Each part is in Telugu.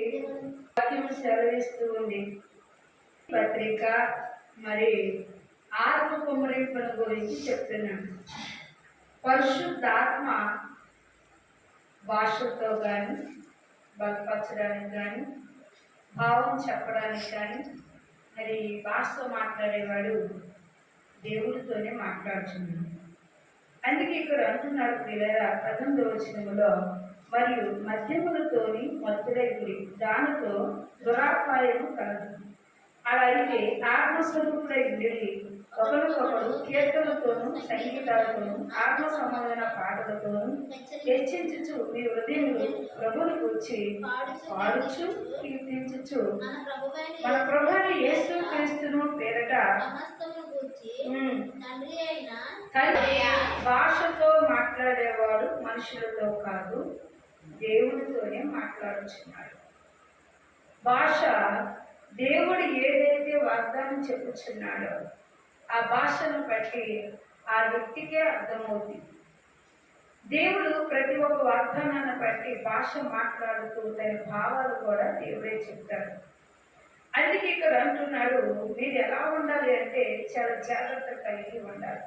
వాక్యం సెలవిస్తూ ఉంది? పత్రిక మరి ఆత్మ కుమ్మరింపుల గురించి చెప్తున్నాను. పరిశుద్ధాత్మ భాషతో కానీ బలపరచడానికి కానీ భావం చెప్పడానికి కానీ మరి భాషతో మాట్లాడేవాడు దేవుడితోనే మాట్లాడుతున్నాడు. అందుకే ఇక్కడ అంటున్నారు పిల్లల పదకొండవ వచనములో మరియు మద్యములతోని మత్తుడై గురి దానితో దురాపాయము కలదు. అలా అయితే ఆత్మస్వరూపుడై ఉండి ఒకరికొకరు కీర్తనతోనూ సంగీతాలతోనూ ఆత్మ సంబంధమైన పాటలతోనూ హెచ్చించుచు మీ హృదయములు ప్రభుని కూర్చి పాడుచు కీర్తించుచు. మన ప్రభుని యేసు క్రీస్తును పేరట భాషతో మాట్లాడేవాడు మనుషులతో కాదు. దేవుడితోనే మాట్లాడుచున్నాడు. భాష దేవుడు ఏదైతే వాగ్దానం చెప్పుచున్నాడో ఆ భాషను బట్టి ఆ వ్యక్తికే అర్థమవుతుంది. దేవుడు ప్రతి ఒక్క వాగ్దానాన్ని బట్టి భాష మాట్లాడుతూ తన భావాలు కూడా దేవుడే చెప్తాడు. అందుకే ఇక్కడ అంటున్నాడు మీరు ఎలా ఉండాలి అంటే చాలా జాగ్రత్త కలిగి ఉండాలి.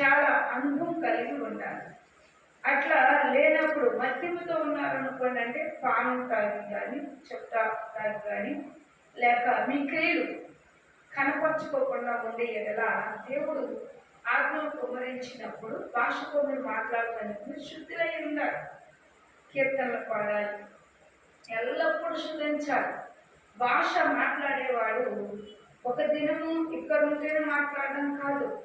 చాలా అనుభవం కలిగి ఉండాలి. అట్లా లేనప్పుడు మద్యముతో ఉన్నారనుకోండి అంటే పానం తాగి కానీ చెప్తా తాగి కానీ లేక మీ క్రియలు కనపరుచుకోకుండా ఉండే ఎలా దేవుడు ఆత్మ కుమరించినప్పుడు భాషతో మీరు మాట్లాడటానికి శుద్ధులై ఉన్నారు కీర్తనలు పాడాలి. ఎల్లప్పుడూ శుద్ధించాలి. భాష మాట్లాడేవాడు ఒక దినము ఇక్కడ ఉంటేనే మాట్లాడడం కాదు.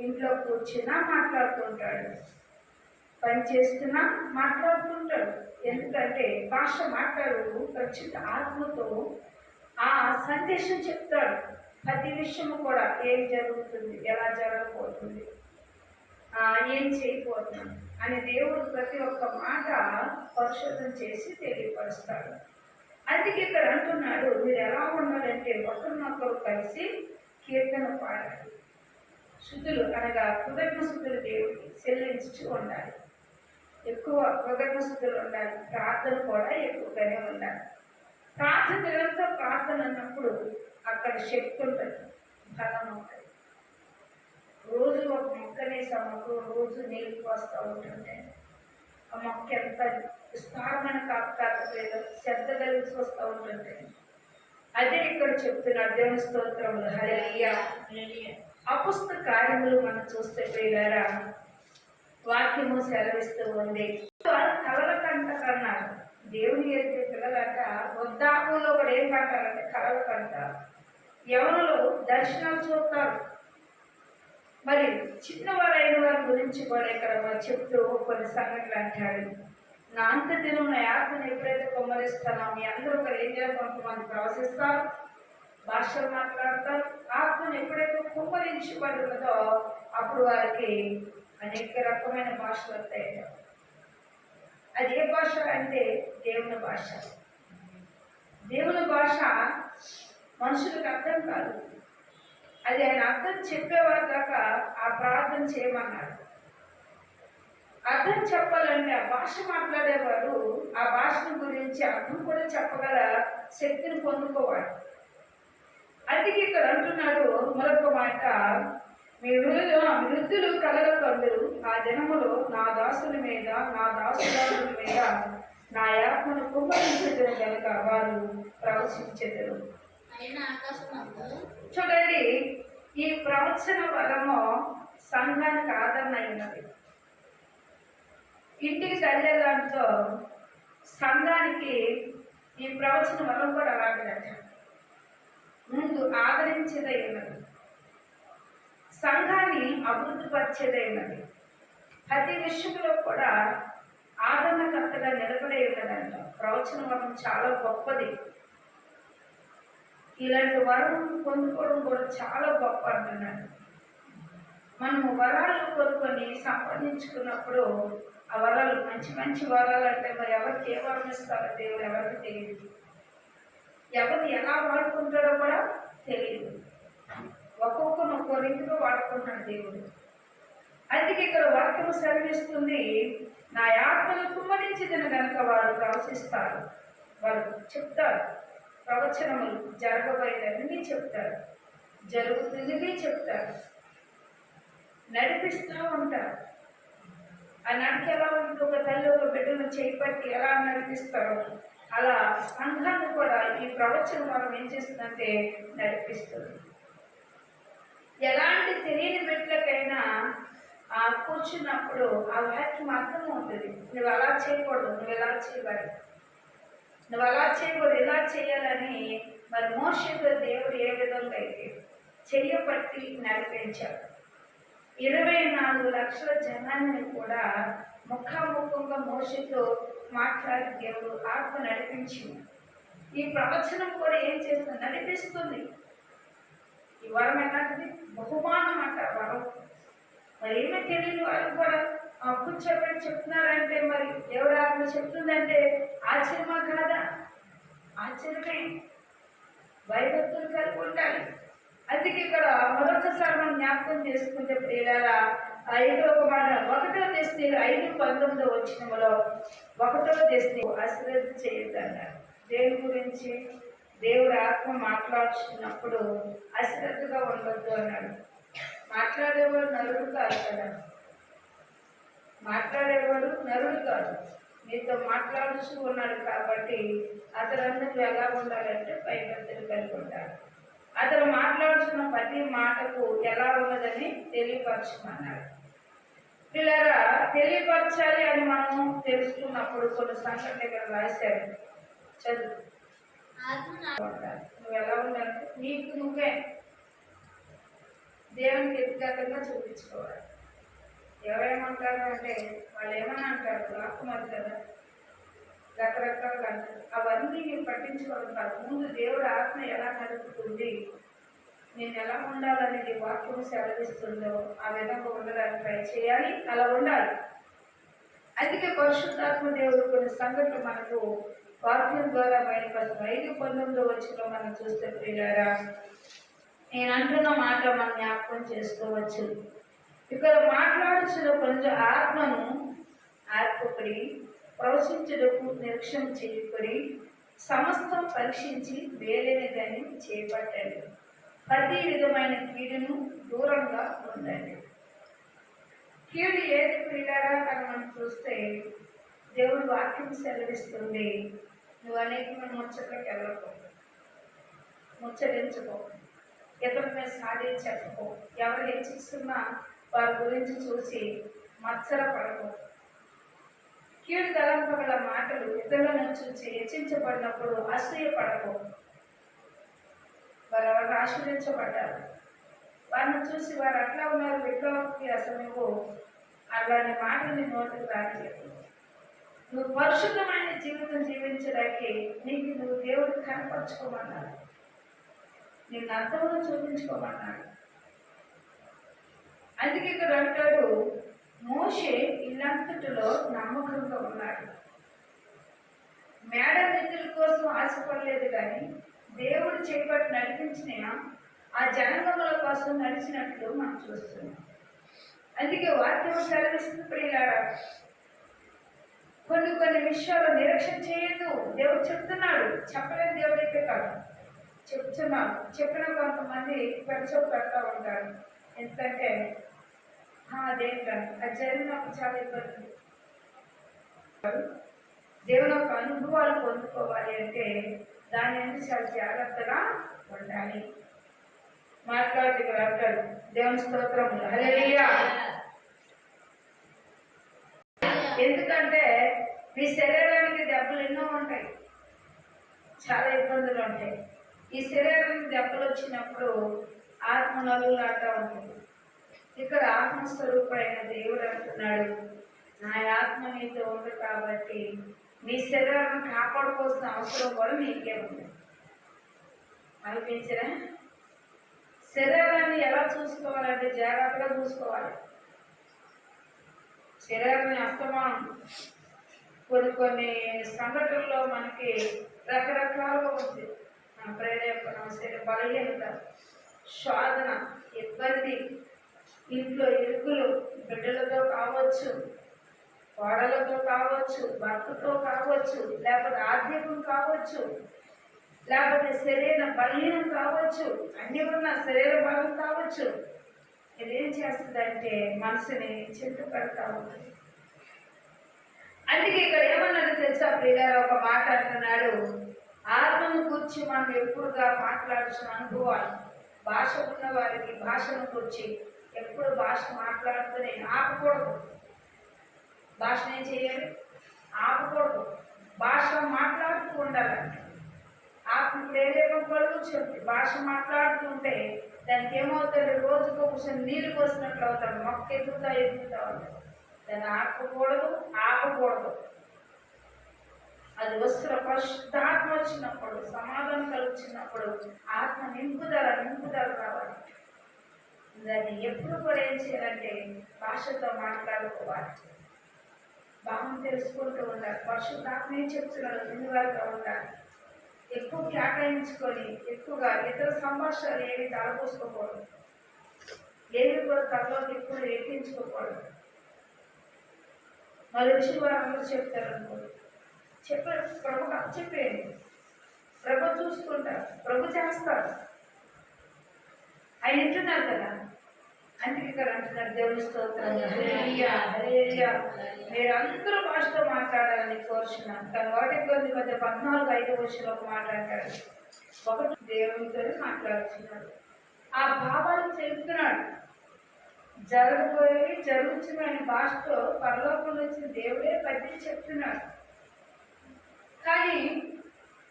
ఇంట్లో కూర్చున్నా మాట్లాడుతుంటాడు. పని చేస్తున్నా మాట్లాడుతుంటాడు. ఎందుకంటే భాష మాట్లాడు పరిశుద్ధ ఆత్మతో ఆ సందేశం చెప్తాడు. ప్రతి విషయము కూడా ఏం జరుగుతుంది ఎలా జరగబోతుంది ఏం చేయబోతున్నాం అని దేవుడు ప్రతి ఒక్క మాట పరిశోధన చేసి తెలియపరుస్తాడు. అందుకే ఇక్కడ అంటున్నాడు మీరు ఎలా ఉండాలంటే ఒకరినొకరు కలిసి కీర్తన పాడాలి. శుద్ధులు అనగా కృతజ్ఞ శుద్ధులు దేవుడికి చెల్లించుతూ ఉండాలి. ఎక్కువ కృతజ్ఞ శుద్ధులు ఉండాలి. ప్రార్థన కూడా ఎక్కువగానే ఉండాలి. ప్రార్థన నిరంతరం ప్రార్థన అన్నప్పుడు అక్కడ శక్తి ఉంటుంది బలం ఉంటుంది. రోజు ఒక మొక్కనే సమకు రోజు నీళ్ళు పోస్తూ ఉంటుంటే ఆ మొక్క ఎంత విస్తారమైన కాపు కాకపోయేదో శ్రద్ధ కలిసి వస్తూ ఉంటుంటే. అదే ఇక్కడ చెప్తున్నారు దేవుని స్తోత్రములు. హరియా అపుస్త కార్యములు మనం చూస్తే ప్రియులారా వాక్యము సెలవిస్తూ ఉంది. కలలకంట కలల కన్నారు దేవుని ఎరిగే పిల్లలంట వృద్ధాపంలో కూడా ఏం కంటారంటే కలలు కంటారు. దర్శనాలు చూస్తారు. మరి చిన్నవారైన వారి గురించి కూడా ఇక్కడ చెప్తూ కొన్ని సంఘటనలు అంటాడు నా అంత దినం నా ఆత్మను ఎప్పుడైతే కుమ్మరిస్తానో మీ అందరూ ఒకరు ఏం చేయాలి కొంతమంది ప్రవశిస్తారు భాషలు మాట్లాడతారు ఆత్మను ఎప్పుడైతే కుమ్మరించబడి ఉన్నదో అప్పుడు వారికి అనేక రకమైన భాషలు వస్తాయి. అది ఏ భాష అంటే దేవుని భాష. దేవుని భాష మనుషులకు అర్థం కాదు. అది ఆయన అర్థం చెప్పేవారు దాకా ఆ ప్రార్థన చేయమన్నాడు అర్థం చెప్పాలంటే ఆ భాష మాట్లాడేవారు ఆ భాషను గురించి అర్థం కూడా చెప్పగల శక్తిని పొందుకోవాలి. అందుకే ఇక్కడ అంటున్నాడు మరొక మాట మీ వృద్ధు వృద్ధులు కలగ కందులు ఆ దినములో నా దాసుల మీద నా దాసుదారుల మీద నా ఆత్మను కుమ్మరించదు కనుక వారు ఆకాశమందు చూడండి ఈ ప్రవచన వరము సంఘానికి ఆదరణ అయినది ఇంటికి చదివే దాంతో సంఘానికి ఈ ప్రవచన వరం కూడా అలాంటిదట ముందు ఆదరించేదై ఉన్నది. సంఘాన్ని అభివృద్ధి ప్రతి విషయంలో కూడా ఆదరణకర్తగా నిలబడే ఉన్నదంట ప్రవచన వరం చాలా గొప్పది. ఇలాంటి వరం పొందుకోవడం కూడా చాలా గొప్ప అంటున్నాడు. మనము వరాలు కొనుక్కొని సంపాదించుకున్నప్పుడు ఆ వరాలు మంచి మంచి వరాలు అంటే మరి ఎవరికి ఏ వరం ఇస్తారో దేవుడు ఎవరికి తెలియదు. ఎవరు ఎలా వాడుకుంటాడో కూడా తెలియదు. ఒక్కొక్కరు ఒక్కో రీతిలో వాడుకుంటున్నాడు దేవుడు. అందుకే ఇక్కడ వాక్యం సెలవిస్తుంది నా ఆత్మను కుమ్మరించదని కనుక వారు ప్రవశిస్తారు వాళ్ళు చెప్తారు ప్రవచనములు జరగబోయేదన్నీ చెప్తారు జరుగుతుంది చెప్తారు నడిపిస్తూ ఉంటారు. ఆ నడికి ఎలా ఉంటుంది ఒక తల్లి ఒక బిడ్డను చేపట్టి ఎలా నడిపిస్తారో అలా సంఘాన్ని కూడా ఈ ప్రవచనం మనం ఏం చేస్తుందంటే నడిపిస్తుంది. ఎలాంటి తెలియని బిడ్డలకైనా ఆ కూర్చున్నప్పుడు ఆ వాక్యం అర్థం ఉంటుంది. నువ్వు అలా చేయకూడదు నువ్వు ఎలా చేయబడి? నువ్వు అలా చేయకూడదు ఎలా చేయాలని మరి మోషతో దేవుడు ఏ విధంగా అయితే చెయ్యబట్టి నడిపించాడు. ఇరవై నాలుగు లక్షల జనాన్ని కూడా ముఖాముఖంగా మోషతో మాట్లాడి దేవుడు ఆత్మ నడిపించింది. ఈ ప్రవచనం కూడా ఏం చేస్తుంది? నడిపిస్తుంది. ఈ వరం ఎలాంటిది బహుమానం అంట వరం మరి ఏమీ తెలియని వాళ్ళు కూడా ఆ కూర్చోబెట్టి చెప్తున్నారంటే మరి దేవుడు ఆమె చెప్తుందంటే ఆశ్చర్యమా కాదా? ఆశ్చర్యమే. భయభక్తులు కలిగి ఉండాలి. అందుకే ఇక్కడ మరొకసారి మనం జ్ఞాపకం చేసుకుంటే ప్రియులారా ఐదో ఒక మాట ఒకటో తెస్తే ఐదు పంతొమ్మిదో వచ్చినములో ఒకటో తెస్తే అశ్రద్ధ చేయొద్దన్నారు దేని గురించి? దేవుడు ఆత్మ మాట్లాడుతున్నప్పుడు అశ్రద్ధగా ఉండొద్దు అన్నాడు. మాట్లాడేవాడు నరుడు కాదు కదా. మాట్లాడేవాడు నరుడు కాదు. మీతో మాట్లాడుతూ ఉన్నాడు కాబట్టి అతనందరూ ఎలా ఉండాలంటే పైపెత్తలు కలిగి ఉండాలి అతను మాట్లాడుతున్న ప్రతి మాటకు ఎలా ఉన్నదని తెలియపరచమన్నాడు. పిల్లరా తెలియపరచాలి అని మనం తెలుసుకున్నప్పుడు కొన్ని సంఘటనలు ఇక్కడ రాశారు. చదువు. నువ్వు ఎలా ఉండాలంటే నీకు నువ్వే. దేవునికి ఎదుగుదలగా చూపించుకోవాలి. ఎవరేమంటారు అంటే వాళ్ళు ఏమని అంటారు రాకుమారు కదా. రకరకాలుగా అంటారు. అవన్నీ నేను పట్టించుకోవడం కాదు ముందు దేవుడు ఆత్మ ఎలా నడుపుతుంది నేను ఎలా ఉండాలనేది వాక్యం సెలవిస్తుందో ఆ విధంగా ఉండడానికి ట్రై చేయాలి. అలా ఉండాలి. అందుకే పరిశుద్ధాత్మ దేవుడు కొన్ని సంఘటన మనకు వాక్యం ద్వారా బయలుపడుతుంది ఐదు పంతొమ్మిదో వచ్చిన మనం చూస్తే ప్రియులారా నేను అంటున్న మాట మనం జ్ఞాపకం చేసుకోవచ్చు. ఇక్కడ మాట్లాడుచున్న కొంచెం ఆత్మను ఆర్పడి ప్రవశించుటకు నిరీక్షణ చేయకుడి సమస్తం పరీక్షించి వేలేనిదని చేపట్టండి ప్రతి విధమైన కీడును దూరంగా ఉండండి. కీడు ఏది క్రీడారా అని మనం చూస్తే దేవుడు వాక్యం సెలవిస్తుంది. నువ్వు అనేకమైన ముచ్చట్లకు వెళ్ళకు ముచ్చరించుకో ఇతరుల మీద సాధించకపో. ఎవరు హెచ్చిస్తున్నా వారి గురించి చూసి మత్సర పడకు. కీడు తలంపగల మాటలు ఇతరులను చూసి హెచ్చించబడినప్పుడు అసూయ పడకు. వారు ఎవరు ఆశ్రయించబడ్డారు? వారిని చూసి వారు అట్లా ఉన్నారు విప్లవకి అసలు నువ్వు అలాంటి మాటల్ని నోటికి రానియదు నువ్వు పరిశుద్ధమైన జీవితం జీవించడానికి నీకు నువ్వు దేవుడు కనపరచుకోమన్నాడు. నేను అర్థంలో చూపించుకోమన్నాడు. అందుకే ఇక్కడ అంటాడు మోషే ఇల్లంతటిలో నమ్మకంగా ఉన్నాడు. మేడ నిధుల కోసం ఆశపడలేదు కానీ దేవుడు చేపట్టి నడిపించిన ఆ జనగముల కోసం నడిచినట్లు మనం చూస్తున్నాం. అందుకే వాక్యం సెలవిస్తుంది ప్రియులారా కొన్ని కొన్ని విషయాలు నిరక్ష్యం చేయదు దేవుడు చెప్తున్నాడు. చెప్పలేదు దేవుడైతే కాదు. చెప్తున్నాడు చెప్పిన కొంతమంది పరిచయం పెడతా ఉంటారు. ఎందుకంటే "ఆ, అదేంటంటే అది చాలా ఇబ్బంది. దేవుని యొక్క అనుభవాలు పొందుకోవాలి అంటే దాని నుంచి చాలా జాగ్రత్తగా ఉండాలి. మాట్లాడితే అంటారు అంటాడు దేవుని స్తోత్రము ఎందుకంటే మీ శరీరానికి దెబ్బలు ఎన్నో ఉంటాయి. చాలా ఇబ్బందులు ఉంటాయి. ఈ శరీరానికి దెబ్బలు వచ్చినప్పుడు ఆత్మ నలుగులాట ఉంటుంది. ఇక్కడ ఆత్మస్వరూపుడైన దేవుడు అంటున్నాడు నా ఆత్మ నీతో ఉంది కాబట్టి నీ శరీరాన్ని కాపాడుకోవాల్సిన అవసరం కూడా నీకే ఉంది. అనిపించరా? శరీరాన్ని ఎలా చూసుకోవాలంటే జాగ్రత్తగా చూసుకోవాలి. శరీరాన్ని అస్తమానం. కొన్ని కొన్ని సంఘటనలో మనకి రకరకాలుగా ఉంది. మన ప్రేరేపణ శరీర బలహీనత శోధన ఇబ్బంది ఇంట్లో ఇరుకులు బిడ్డలతో కావచ్చు కోడలతో కావచ్చు భర్తతో కావచ్చు లేకపోతే ఆర్థికం కావచ్చు లేకపోతే శరీర బలహీనం కావచ్చు అన్ని ఉన్న శరీర బలం కావచ్చు. ఇదేం చేస్తుందంటే మనసుని చెట్టు పెడతా ఉంటుంది అందుకే ఇక్కడ ఏమన్నది తెలుసా ప్రియులారా? ఒక మాట అంటున్నాడు. ఆత్మను కూర్చి మనం ఎప్పుడుగా మాట్లాడుతున్న అనుభవాలు భాష ఉన్న వారికి భాషను కూర్చి ఎప్పుడు భాష మాట్లాడుతూనే ఆపకూడదు. భాషను ఏం చేయాలి? ఆపకూడదు. భాష మాట్లాడుతూ ఉండాలంటే ఆత్మ ప్రేరేపం కలుగుతుంది భాష మాట్లాడుతుంటే దానికి ఏమవుతుంది రోజుకు ఒకసారి నీళ్ళు పోసినట్లు అవుతాడు. మొక్క ఎదుగుతా ఎదుగుతా ఉంటుంది. దాన్ని ఆపకూడదు ఆపకూడదు. అది వస్తున్న పరిశుద్ధాత్మ వచ్చినప్పుడు సమాధానం కలుగుతున్నప్పుడు ఆత్మ నింపుదల నింపుదల రావాలి దాన్ని ఎప్పుడు కూడా ఏం చేయాలంటే భాషతో మాట్లాడుకోవాలి. భావం తెలుసుకుంటూ ఉండాలి. పరిశుద్ధాత్మ ఏం చెప్తున్నాడు వినివారుగా ఉండాలి. ఎక్కువ కేటాయించుకొని ఎక్కువగా ఇతర సంభాషణలు ఏవి తలపోసుకోకూడదు. ఏవి కూడా తనలోకి ఎక్కువ ఎక్కించుకోకూడదు. మరి వచ్చి వారు అందరూ చెప్తారు అనుకోండి. చెప్పారు ప్రభు చెప్పేయండి. ప్రభు చూసుకుంటారు ప్రభు చేస్తారు. ఆయన వింటున్నారు కదా? అందుకే ఇక్కడ అంటున్నారు దేవుని స్తోత్రం మీరందరూ భాషతో మాట్లాడాలని కోరుచున్నాను. కానీ ఒకటి కొద్ది మధ్య పద్నాలుగు ఐదు భాషలో మాట్లాడతాడు ఒకటి దేవునితో మాట్లాడుతున్నాడు. ఆ భావాలు చెబుతున్నాడు జరగబోయేవి జరుగుతున్నాయని భాషతో పరలోకం నుంచి దేవుడే పద్యం చెప్తున్నాడు. కానీ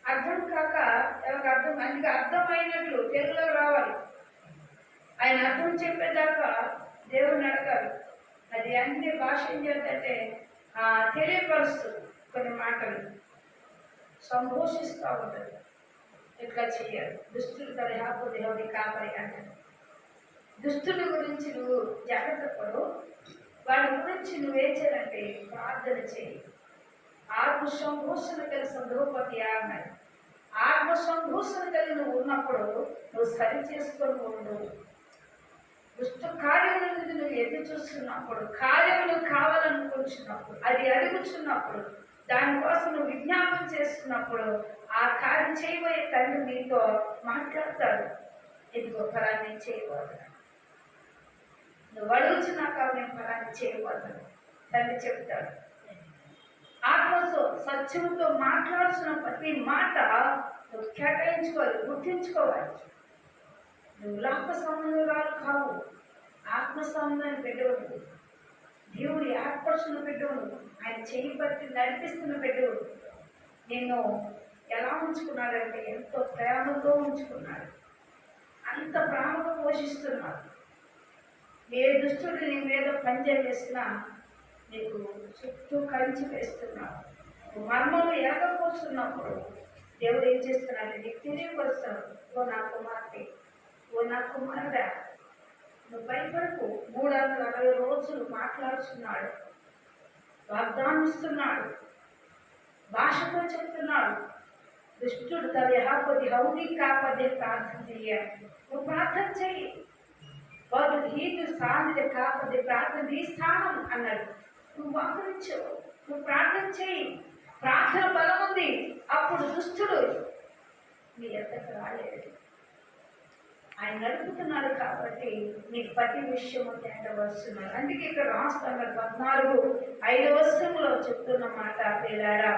అర్థం కాక ఎవరికి అర్థం అందుకే అర్థమైనట్లు తెలుగులో రావాలి. ఆయన అర్థం చెప్పేదాకా దేవుడిని అడగాలి. అది అన్ని భాష ఏం చేద్దంటే ఆ, తెలియపరుస్తుంది కొన్ని మాటలు. సంభోషిస్తూ ఉంటుంది. ఇట్లా చేయాలి దుస్తులు తరహాపు దేవుడి కాపరి అంటారు. దుస్తుల గురించి నువ్వు జాగ్రత్త పడు వాడి గురించి నువ్వేం చేయాలంటే ప్రార్థన చేయి. ఆత్మ సంభూషణ కలిసి ద్రౌపది అన్నాడు. ఆత్మ సంభూషణ కలిగి నువ్వు ఉన్నప్పుడు నువ్వు సరి చేసుకొని ఉండు. దుష్ట కార్యముల నుండి నువ్వు ఎదురు చూస్తున్నప్పుడు కార్యములు కావాలనుకుంటున్నప్పుడు అది అడుగుచున్నప్పుడు దానికోసం నువ్వు విజ్ఞాపన చేస్తున్నప్పుడు ఆ కార్యం చేయబోయే తండ్రి నీతో మాట్లాడతాడు. ఇదిగో ఫలాన్ని చేయబోతున్నాడు. నువ్వు అడుగుతున్నాక నేను ఫలాన్ని చేయబోతున్నాను తండ్రి చెప్తాడు ఆత్మతో సత్యంతో మాట్లాడుతున్న ప్రతి మాట నువ్వు కేటాయించుకోవాలి గుర్తించుకోవాలి. నువ్వు లోక సంబంధాలు కావు ఆత్మ సంబంధాన్ని బిడ్డవు. దేవుడి ఏర్పరుచున్న బిడ్డవు. ఆయన చేయి బట్టి నడిపిస్తున్న బిడ్డవు. నిన్ను ఎలా ఉంచుకున్నాడంటే ఎంతో ప్రేమతో ఉంచుకున్నాడు. అంత ప్రేమగా పోషిస్తున్నాడు. ఏ దుష్టుడు నీ మీద పంజా వేసినా నీకు చుట్టూ కంచి వేస్తున్నావు నువ్వు మర్మలు ఎరగపోతున్నప్పుడు దేవుడు ఏం చేస్తున్నాడు? నీకు తెలియపరుస్తాడు. ఓ నా కుమార్తె ఓ నా కుమారుడా నువ్వు భయపడకు. మూడు వందల అరవై రోజులు మాట్లాడుతున్నాడు వాగ్దానిస్తున్నాడు. భాషతో చెప్తున్నాడు. దుష్టుడు తన యహాపది హౌని కాపదే ప్రార్థన చెయ్యాలి. నువ్వు ప్రార్థన చెయ్యి. వారు హీతు సాధిత కాకపోతే ప్రార్థన నీ స్థానం అన్నాడు. నువ్వు మోకరించవు నువ్వు ప్రార్థన చేయి. ప్రార్థన బలం ఉంది. అప్పుడు దుష్టుడు నీ ఎంతకు రాలేదు. ఆయన నడుపుతున్నారు కాబట్టి నీకు ప్రతి విషయము తేట వస్తున్నారు అందుకే ఇక్కడ రాష్ట్రంలో పద్నాలుగు ఐదు వస్తువులో చెప్తున్న మాట పిల్లారా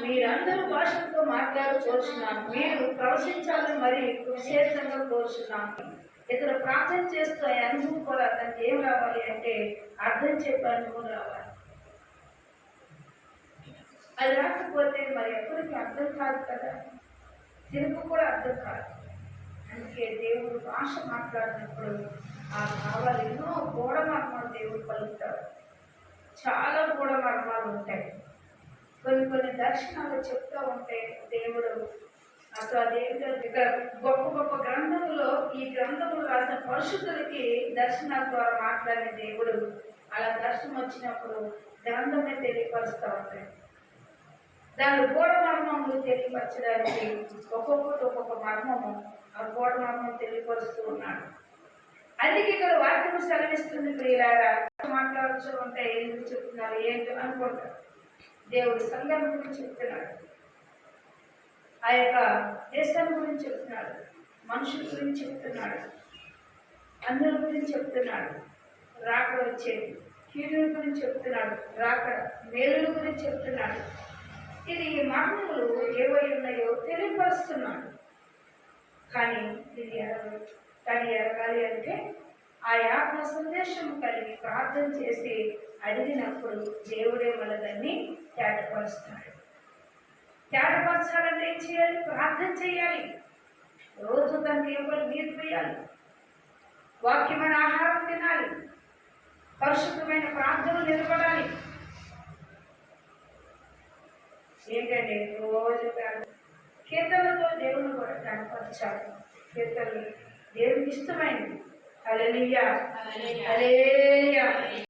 మీరందరూ భాషలతో మాట్లాడుకోరుచున్నాను మీరు ప్రవశించాలని మరి విశేషంగా కోరుచున్నాను. ఇక్కడ ప్రార్థన చేస్తూ ఆయన అనుభవం కూడా అతనికి ఏం రావాలి అంటే అర్థం చెప్పే అనుభవం రావాలి. అది రాకపోతే మరి ఎప్పటికీ అర్థం కాదు కదా? తెలుగు కూడా అర్థం కాదు. అందుకే దేవుడు భాష మాట్లాడినప్పుడు ఆ భావాలు ఎన్నో గోడ మర్మాలు దేవుడు పలుకుతాడు. చాలా గోడ మర్మాలు ఉంటాయి. కొన్ని కొన్ని దర్శనాలు చెప్తూ ఉంటే దేవుడు అసలు అదేంటో ఇక్కడ గొప్ప గొప్ప గ్రంథములో ఈ గ్రంథములు రాసిన పరిశుద్ధులకి దర్శనాల ద్వారా మాట్లాడిన దేవుడు. అలా దర్శనం వచ్చినప్పుడు గ్రంథమే తెలియపరుస్తూ ఉంటాయి దాని గోడ మర్మములు తెలియపరచడానికి ఒక్కొక్కటి ఒక్కొక్క మర్మము ఆ గోడ మర్మం తెలియపరుస్తూ ఉన్నాడు. అందుకే ఇక్కడ వాక్యం సెలవిస్తుంది ప్రియులారా. మాట్లాడుతూ ఉంటే ఎందుకు చెప్తున్నారు? ఏంటో అనుకుంటారు? దేవుడు సంఘం గురించి చెప్తున్నాడు. ఆ యొక్క దేశం గురించి చెప్తున్నాడు. మనుషుల గురించి చెప్తున్నాడు. అందరి గురించి చెప్తున్నాడు. రాకడ వచ్చేది కీడుల గురించి చెప్తున్నాడు. రాకడ మేలుల గురించి చెప్తున్నాడు. ఇది ఈ ఏవై ఉన్నాయో తెలియపరుస్తున్నాడు. కానీ ఇది ఎరగదు కానీ ఎరగాలి అంటే ఆ ఆత్మ సందేశం కలిగి ప్రార్థన చేసి అడిగినప్పుడు దేవుడే మనదాన్ని తేటపరుస్తాడు. తేటపరచాలంటే ఏం చేయాలి? ప్రార్థన చేయాలి. రోజు దానికి ఎవరు నీరు వేయాలి వాక్యమైన ఆహారం తినాలి. పరిశుద్ధమైన ప్రార్థన నిలబడాలి. ఏంటంటే రోజు కీర్తనతో దేవుని కూడా కనపరచాలి కీర్తనలు దేవునికి ఇష్టమైనది Aleluya. Aleluya. Aleluya.